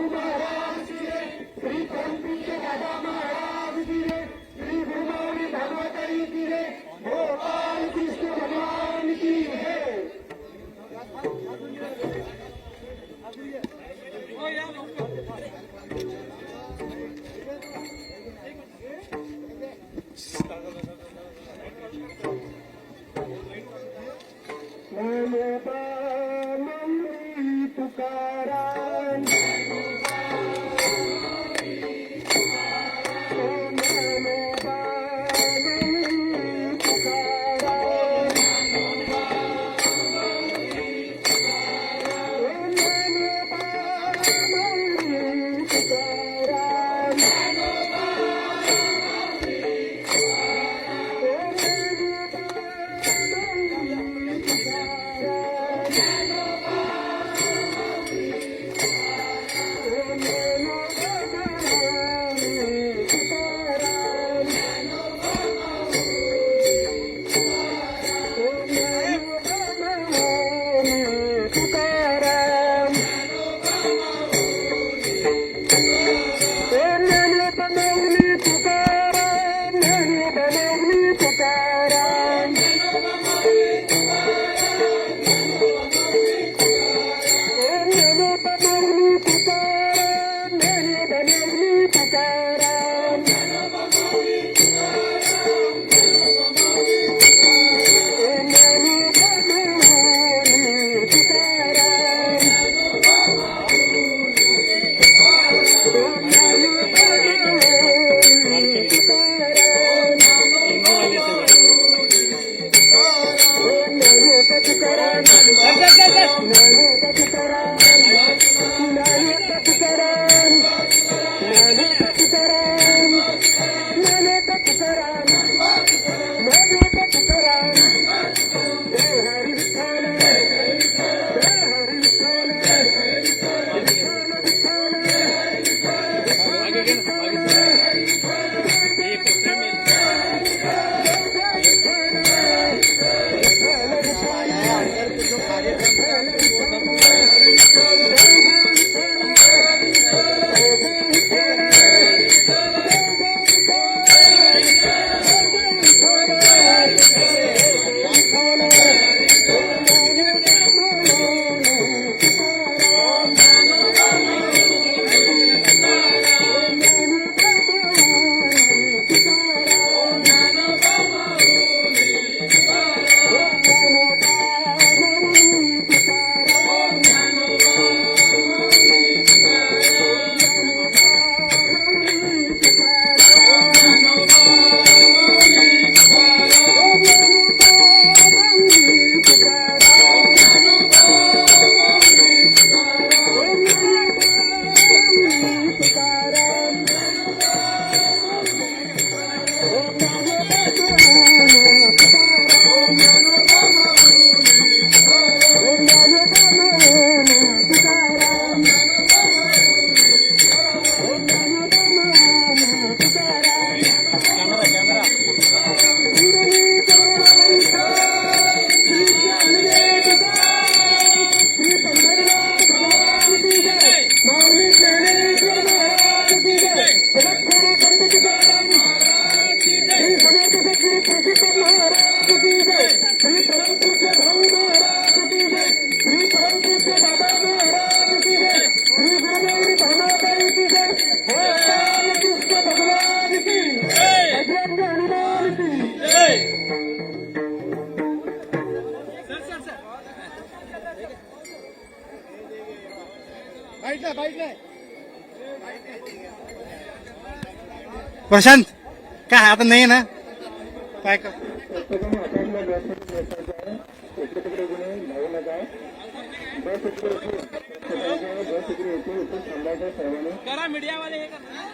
Kumbhara Sri, Sri Kumbhira Dama. Yeah, yeah, yeah. Prashant काय आता नाही ना? काय कर? करा मीडियावाले हे करा.